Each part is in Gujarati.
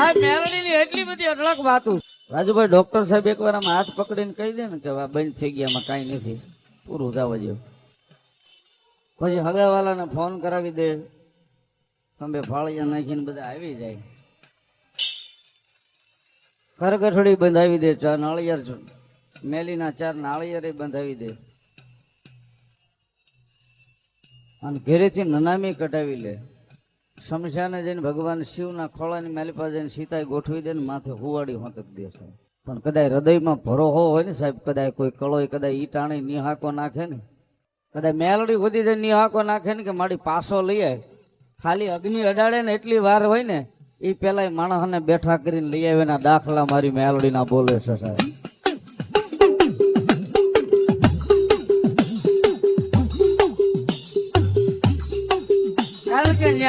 આ મેલડીની એટલી બધી અઢળક વાતું રાજુભાઈ, ડોક્ટર સાહેબ એકવાર આમ હાથ પકડીને કહી દે ને કે બંધ થઈ ગયા, આમાં કાંઈ નથી. પૂરું જવા જેવું પછી હગાવાલાને ફોન કરાવી દે. તમે ફાળિયા નાખીને બધા આવી જાય. કરગઠડી બંધાવી દે ચાર નાળિયેર. મેલીના ચાર નાળિયેરે બંધાવી દે. અને ઘેરેથી નનામી કટાવી લે. શમશાને જઈને ભગવાન શિવના ખોળાની માલી પાસે જઈને સીતાએ ગોઠવી દે ને માથે હુવાડી હોતક દે છે. પણ કદાચ હૃદયમાં ભરોહો હોય ને સાહેબ કદાચ કોઈ કળોય કદાચ ટાણી નિહાકો નાખે ને કદાચ મેલડી સુધી જઈને નિહાકો નાખે ને કે મારી પાસો લઈ આય. ખાલી અગ્નિ અડાડે ને એટલી વાર હોય ને એ પેલા માણસને બેઠા કરીને લઈ આવે ના દાખલા મારી મેલડીના બોલે છે સાહેબ.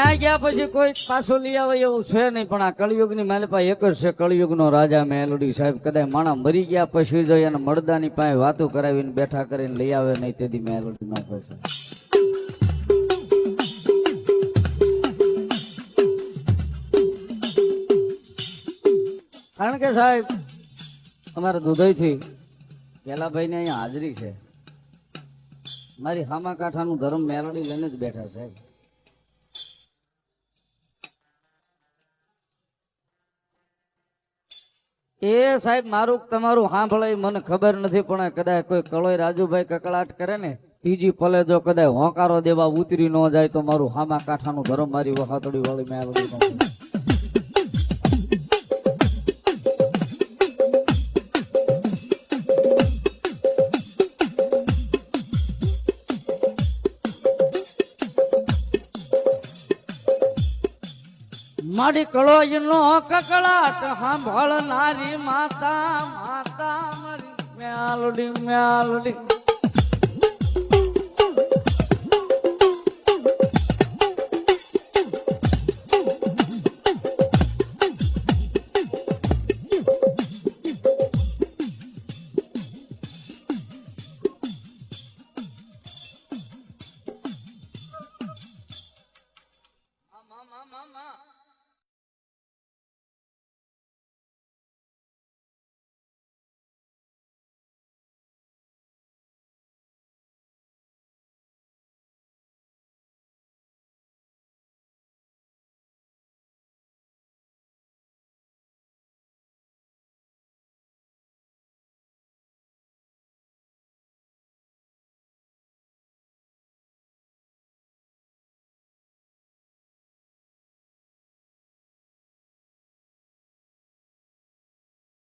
ન્યાય ગયા પછી કોઈ પાછો લઈ આવે એવું છે નહીં, પણ આ કળિયુગની મારી પાસે એક જ છે, કળિયુગનો રાજા મેલડી સાહેબ. કદાચ માણા મરી ગયા પછી જોઈએ અને મળદાની પાસે વાતો કરાવીને બેઠા કરીને લઈ આવે નહીં, તેથી મેલડી નો પૈસા કારણ કે સાહેબ, અમારા દુધઈથી પેલાભાઈ ને અહીંયા હાજરી છે. મારી હામા કાંઠાનું ધર્મ મેલડી લઈને જ બેઠા સાહેબ એ સાહેબ, મારું તમારું સાંભળાય મને ખબર નથી, પણ કદાચ કોઈ કળોય રાજુભાઈ કકળાટ કરે ને, ત્રીજી પલે જો કદાચ હોંકારો દેવા ઉતરી ન જાય તો મારું હામા કાંઠાનું ધરમ મારી વહાતડી વાળી મેળવી નો મારી કળોયનો કકળાટ સાંભળનારી માતા માતા મારી મ્યાલડી મ્યાલડી.